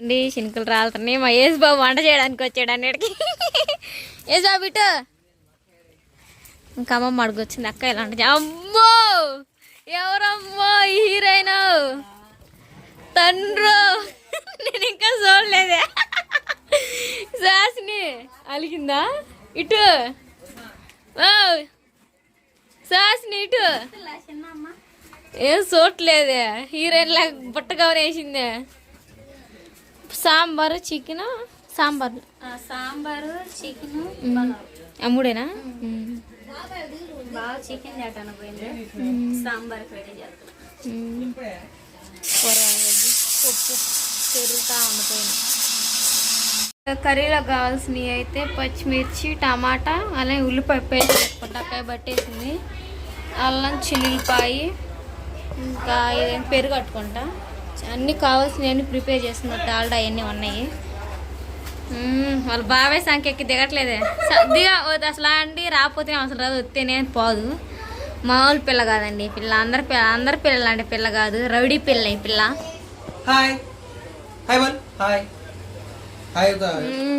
అండి శనుకులు రాలుతున్నాయి. మా యేసు బాబు వంట చేయడానికి వచ్చాడు అన్నిటికి. యేసు బాబు ఇటు. ఇంకా అమ్మమ్మ అడుగొచ్చింది అక్క ఇలా చే- అమ్మో! ఎవరమ్మో హీరోయిన్? తండ్రు! నేను ఇంకా చూడలేదే. సాసిని అలిగిందా? ఇటు. ఓ! సాసిని ఇటు. ఏం చూడలేదే హీరోయిన్ లాగా బుట్టగా వేసిందే. సాంబారు చికెన్ సాంబార్. సాంబారు చికెన్ అమ్ముడేనా బాగా చికెన్ చేటాను పోయింది. సాంబార్ రెడీ చేస్తాను. కూర వేసి పప్పు పెరుగుతా కర్రీలో కావాల్సినవి అయితే పచ్చిమిర్చి టమాటా అలాగే ఉల్లిపాయ పేస్ట్ పెట్టుకుంటాకాయ పట్టేసింది. అల్లం చిల్లిపాయి ఇంకా పెరుగు కట్టుకుంటా. అన్నీ కావాల్సినవన్నీ ప్రిపేర్ చేస్తున్నా డాల్డా అవన్నీ ఉన్నాయి. వాళ్ళ బాబాయ్ సంఖ్య ఎక్కి దిగట్లేదే. దిగ అసలు అండి రాకపోతే అసలు రాదు వస్తేనే పోదు. మామూలు పిల్ల కాదండి పిల్ల. అందరి పిల్ల అందరి పిల్లలు అంటే పిల్ల కాదు. రౌడీ పిల్ల ఈ పిల్ల.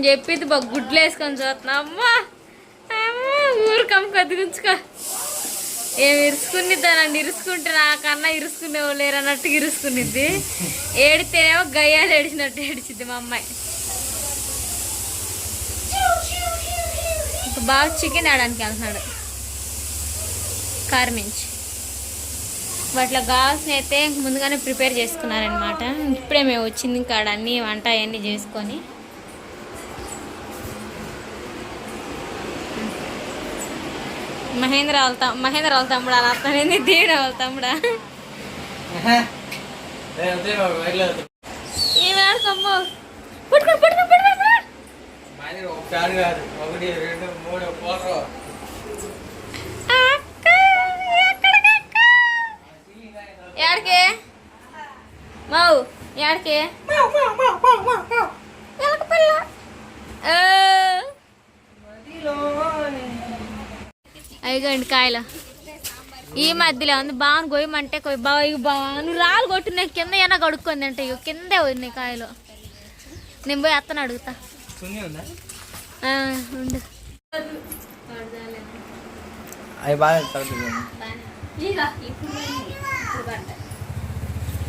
చెప్పింది బాగా గుడ్లు వేసుకొని చూస్తున్నా అమ్మా అమ్మా ఊరికమ్మ కొద్దిగుంచుకో ఏమి ఇరుసుకునిద్దానండి? ఇరుసుకుంటే నాకన్నా ఇరుసుకునే లేరు అన్నట్టు ఇరుసుకునిద్ది. ఏడితేనేమో గయ్యాలు ఏడిచినట్టు ఏడిచిద్ది మా అమ్మాయి. ఇంకా బాగా చికెన్ ఆడడానికి వెళ్తున్నాడు. కారు నుంచి. వాటిలో కావాల్సిన అయితే ముందుగానే ప్రిపేర్ చేసుకున్నారనమాట ఇప్పుడే మేము వచ్చింది ఇంకా అన్నీ వంట అవన్నీ చేసుకొని. మహేంద్ర వాళ్ళ మహేంద్ర వాళ్ళ తమ్ముడు అలా అతనేంది దేవుడు వాళ్ళ తమ్ముడా. ఏమి ఆడుకోమ్మో పట్టుకోండి పట్టుకోండి పట్టుకోండి ఒకసారి కాదు ఒకటి రెండు మూడు ఫోర్ అక్క, ఎక్కడికక్క? ఏడికి మావు ఏడికి ఎలక పిల్ల అయ్యగండి కాయలు. ఈ మధ్యలో ఉంది బాగా గొయ్యమంటే కొయ్యి. బాగా ఇవి బాగా నువ్వు రాళ్ళు కొట్టిన కింద ఏమైనా కడుక్కుంది అంటే ఇవి కిందే ఉన్నాయి కాయలు. నేను పోయి అత్తను అడుగుతా. ఉండు. అవి బాగా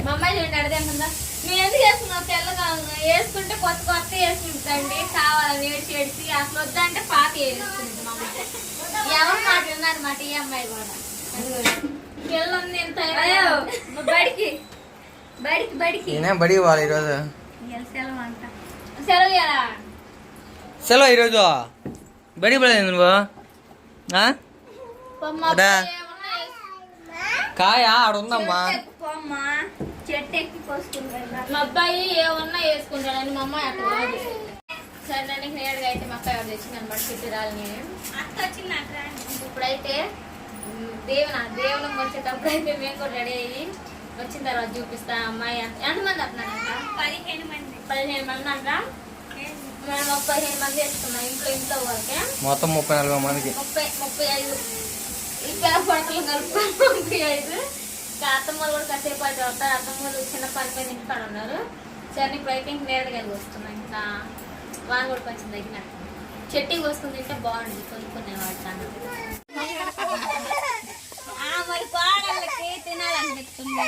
మా అమ్మాయి చూడండి అడదేముందా మేము ఎందుకు వేసుకున్నాం తెల్లగా వేసుకుంటే కొత్త కొత్త వేసుకుంటుందండి. కావాలని ఏడ్చి ఏడ్చి అసలు వద్దంటే పాత వేసుకుంటుంది మా అమ్మాయి ఎవరు మాట ఉందన్నమాట ఈ అమ్మాయి కూడా? పిల్ల. మా బడికి. బడికి బడికి. నేనే బడి పోవాలి ఈరోజు? సెలవు అంట. సెలవు? సెలవు ఈరోజు? బడి పడలేదు నువ్వు ఆ? పాపం మా అదా? అబ్బాయి ఏమన్నా వేసు- కాయ ఆడ ఉందమ్మా పోమ్మా చెట్టు ఎక్కి మా అబ్బాయి ఏమన్నా వేసుకుంటాడని మా అమ్మాయి అట్లా కాదు. అయితే మా అక్క ఎవరు తెచ్చింది అనమాట చిట్టిరాలని అక్క వచ్చింది ఇప్పుడైతే దేవున దేవునం వచ్చేటప్పుడు అయితే మేము కూడా రెడీ అయ్యి వచ్చిన తర్వాత చూపిస్తా అమ్మాయి ఎంత- ఎంతమంది అంటున్నారంట పదిహేను మంది. పదిహేను మంది అంట మేము పదిహేను మంది వేసుకున్నాం ఇంట్లో ఇంట్లో వరకే మొత్తం ముప్పై నలభై మందికి. ముప్పై ముప్పై ఐదు. ఈ పేర పంటలు కలుపుకొని ఐదు. ఇంకా అత్తమ్మలు కూడా కాసేపు అయితే వస్తారు అత్తమ్మలు చిన్న పని మీద ఇంటికాడ ఉన్నారు. సరే ఇప్పుడైతే ఇంక నేరుగా వస్తున్నాం. ఇంకా వాన కూడా కొంచెం తగ్గినట్టు చెట్టుకి కోసుకుని తింటే బాగుంటుంది. కొనుక్కునే వాటి మరి కోడళ్ళకి తినాలనిపిస్తుంది.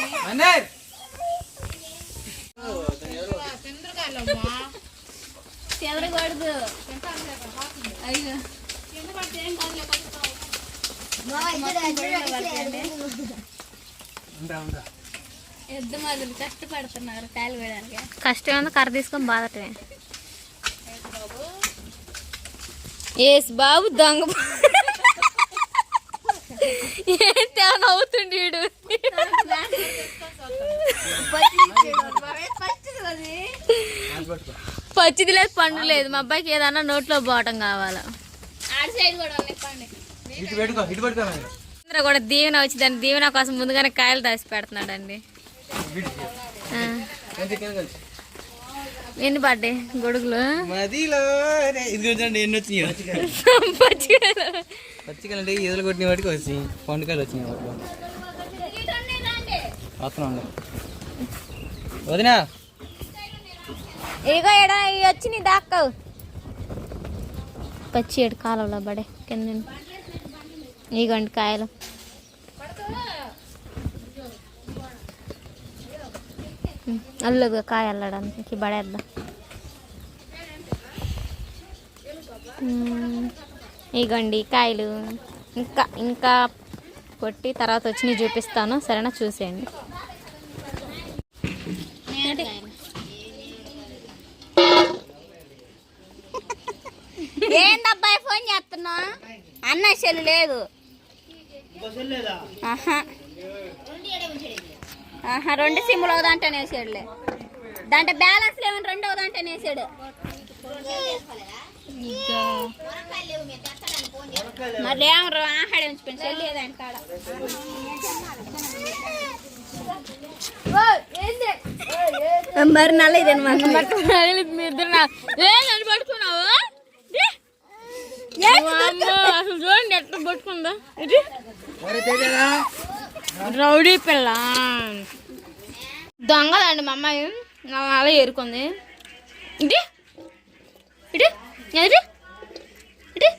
చెదరకూడదు అయ్యో. ఎద్దు మొదలు కష్టపడుతున్నారు కాలు వేయడానికి కష్టం ఉంది కర్ర తీసుకొని బాధటమే ఏస్ బాబు దొంగ ఏంటి అని అవుతుండి వీడు? పచ్చిది లేదు పండు లేదు. మా అబ్బాయికి ఏదన్నా నోట్లో పోవటం కావాలా? కూడా దీవెన వచ్చి దాని దీవెన కోసం ముందుగానే కాయలు దాచి పెడుతున్నాడండి. ఆ. ఎన్ని పడ్డాయి గొడుగులు? పచ్చికాయలు. పచ్చికాయలు అంటే ఎదురు కొట్టిన వాటికి వచ్చి పండుకాయలు వచ్చినాయి వాటిలో వస్తున్నాం వదినా. ఇగో ఎడ వచ్చి నీ దాక్కవు. పచ్చి ఏడు కాలంలో పడే కింద. ఇగోండి కాయలు. అల్లుగా అల్లదు కాయ అల్లడానికి పడేద్దాం. ఉమ్, ఇగోండి కాయలు. ఇంకా ఇంకా కొట్టి తర్వాత వచ్చి నేను చూపిస్తాను. సరేనా? చూసేయండి. ఏందబ్బాయి ఫోన్ చేస్తున్నా అన్న సెల్ లేదు. ఆహా. ఆహా రెండు సిమ్లు అవుదంటే వేసాడులే దాంట్లో బ్యాలెన్స్ లేవని రెండు అవుదంటే వేసాడు మరి ఏమరు ఆహాడే ఉంచిపోయింది సెల్ లేదంట కాడ మరి నల్ల ఇదనమాట పట్టుకున్నావు అసలు చూడండి పట్టుకుందా. ఇది? రౌడీ పిల్ల. దొంగదండి మా అమ్మాయి. నా అలా ఏరుకుంది. ఇటు ఇటు ఎదురు ఇటు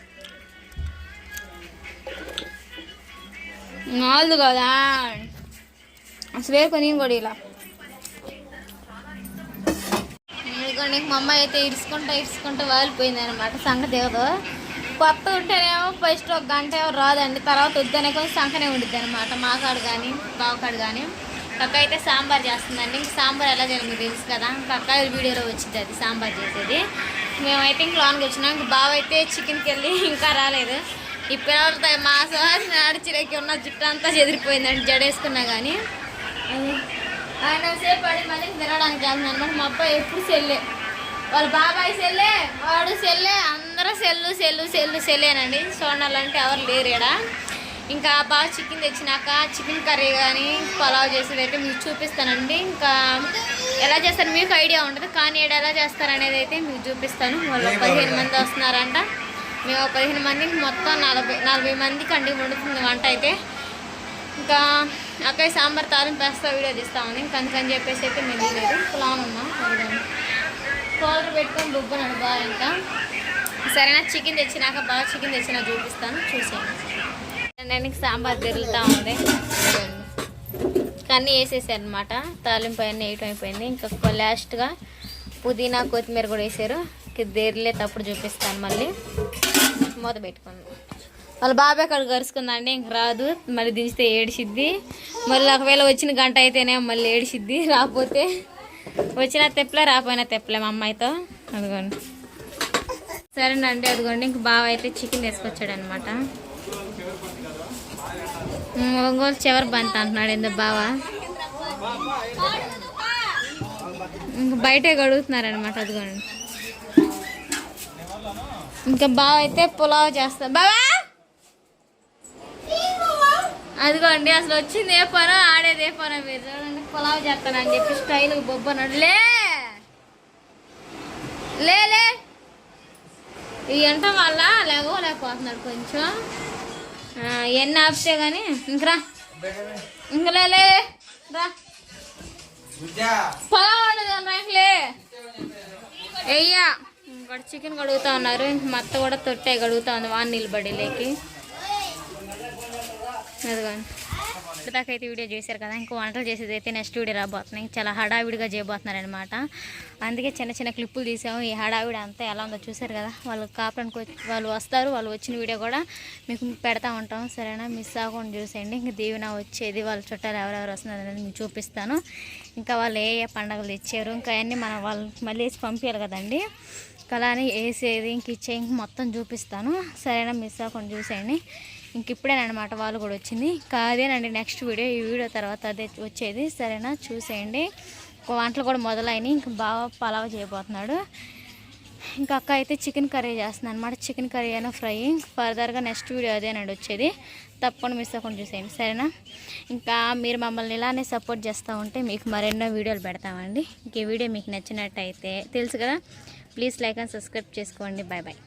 నాలుగు కదా. అసలు ఏరుకొని కూడా ఇలా. మా అమ్మ అయితే ఇరుచుకుంటా ఇరుచుకుంటా వాలిపోయింది అనమాట సంగతి దిగదు కొత్త ఉంటేనేమో ఫస్ట్ ఒక గంట ఏమో రాదండి. తర్వాత వద్దనే కొంచెం సంఖనే ఉండిద్ది అనమాట మాకాడు కానీ బావకాడు కానీ కక్క అయితే సాంబార్ చేస్తుందండి. ఇంక సాంబార్ ఎలా చేయాలి మీకు తెలుసు కదా. కక్క వీడియోలో వచ్చింది అది సాంబార్ చేసేది. మేమైతే ఇంక లోన్కి వచ్చినాం. ఇంక బావ అయితే చికెన్కి వెళ్ళి ఇంకా రాలేదు. ఇప్పుడు మా సార్ నడిచిలోకి ఉన్న జుట్టు అంతా చెదిరిపోయిందండి. జడేసుకున్నా కానీ ఆయన సేపు పడి మళ్ళీ తినడానికి వెళ్తున్నాను అనమాట మా అబ్బాయి ఎప్పుడు సెల్లే. వాళ్ళ బాబాయ్ సెల్లే వాడు సెల్లే అన్న సెల్లు సెల్లు సెల్లు సెల్లేనండి. అంటే ఎవరు లేరు ఈడ. ఇంకా బాగా చికెన్ తెచ్చినాక చికెన్ కర్రీ కానీ పలావ్ చేసేది అయితే మీకు చూపిస్తానండి. ఇంకా ఎలా చేస్తారు మీకు ఐడియా ఉంటుంది కానీ ఈడ ఎలా చేస్తారు అనేది అయితే మీకు చూపిస్తాను. వాళ్ళు పదిహేను మంది వస్తున్నారంట. మేము పదిహేను మందికి మొత్తం నలభై నలభై మందికి అండి వండుతుంది వంట అయితే. ఇంకా అక్కడ సాంబార్ తాలింపు వేస్తా వీడియో తీస్తామని ఇంకా అందుకని చెప్పేసి అయితే మేము లేదు ప్లాన్ ఉన్నాం కూలర్ పెట్టుకొని బొబ్బనాడు బాగా ఇంకా. సరేనా చికెన్ తెచ్చినాక బాగా చికెన్ తెచ్చినా చూపిస్తాను చూసేయండి. నేను సాంబార్ తిరుగుతూ ఉంది కానీ వేసేసారు అనమాట తాలింపు అన్నీ వేయటం అయిపోయింది. ఇంకా లాస్ట్గా పుదీనా కొత్తిమీర కూడా వేసారు. దేరిలే తప్పుడు చూపిస్తాను మళ్ళీ. మూత పెట్టుకుంది వాళ్ళ బాబాయ్ అక్కడ గరుచుకుందండి ఇంక రాదు. మళ్ళీ దించితే ఏడిసిద్ది మళ్ళీ ఒకవేళ వచ్చిన గంట అయితేనే మళ్ళీ ఏడిసిద్ది రాకపోతే వచ్చిన తెప్పలే రాపోయినా తెప్పలే మా అమ్మాయితో. అదిగోండి. సరేనండి అదిగోండి ఇంక బావ అయితే చికెన్ తీసుకొచ్చాడు అనమాట ఒంగోలు చివరి బంత అంటున్నాడు ఏందో బావ. ఇంక బయటే గడుగుతున్నారనమాట అదిగోండి. ఇంకా బావ అయితే పులావ్ చేస్తా. బావా! అదిగోండి అసలు వచ్చింది ఏ పనో ఆడేది ఏ పనో మీరు? చూడండి పులావ్ చేస్తానని చెప్పి స్టైల్ బొబ్బన్నాడు లే లే! ఈ ఎంట వల్ల లేకపోతున్నాడు కొంచెం. ఆ, ఎన్ని ఆపితే కానీ ఇంకరా ఇంక లే లే, రా. విద్యా. పొలం ఉండదు రాకలే అయ్యా ఇంకోటి చికెన్ కడుగుతా ఉన్నారు. ఇంక మత్త కూడా తొట్టే కడుగుతా ఉంది వాన్ నిలబడి లేకి అదిగోండి ఇప్పటిదాకా అయితే వీడియో చేశారు కదా ఇంకో వంటలు చేసేది అయితే నెక్స్ట్ వీడియో రాబోతున్నాయి. చాలా హడావిడిగా చేయబోతున్నారు అనమాట అందుకే చిన్న చిన్న క్లిప్పులు తీసాము. ఈ హడావిడి అంతా ఎలా ఉందో చూశారు కదా వాళ్ళు కాపురానికి వాళ్ళు వస్తారు వాళ్ళు వచ్చిన వీడియో కూడా మీకు పెడతా ఉంటాం. సరేనా? మిస్ అవ్వకుండా చూసేయండి. ఇంకా దీవెన వచ్చేది వాళ్ళ చుట్టాలు ఎవరెవరు వస్తున్నారు అనేది మీకు చూపిస్తాను. ఇంకా వాళ్ళు ఏ ఏ పండగలు ఇచ్చారు ఇంకా అన్నీ మనం వాళ్ళు మళ్ళీ వేసి పంపించాలి కదండి. ఇంకా అలానే వేసేది ఇంక ఇచ్చే ఇంక మొత్తం చూపిస్తాను. సరేనా? మిస్ అవ్వకుండా చూసేయండి. ఇంక ఇప్పుడేనమాట వాళ్ళు కూడా వచ్చింది. ఇంకా అదేనండి నెక్స్ట్ వీడియో ఈ వీడియో తర్వాత అదే వచ్చేది. సరేనా? చూసేయండి. ఇంకో వంటలు కూడా మొదలైనవి ఇంక బాగా పలావ్ చేయబోతున్నాడు. ఇంకా అక్క అయితే చికెన్ కర్రీ చేస్తుంది అనమాట చికెన్ కర్రీ అయినా ఫ్రై. ఫర్దర్గా నెక్స్ట్ వీడియో అదేనండి వచ్చేది. తప్పకుండా మిస్ అవ్వకుండా చూసేయండి. సరేనా? ఇంకా మీరు మమ్మల్ని ఇలానే సపోర్ట్ చేస్తూ ఉంటే మీకు మరెన్నో వీడియోలు పెడతామండి. ఇంక ఈ వీడియో మీకు నచ్చినట్టయితే తెలుసు కదా. ప్లీజ్ లైక్ అండ్ సబ్స్క్రైబ్ చేసుకోండి. Bye bye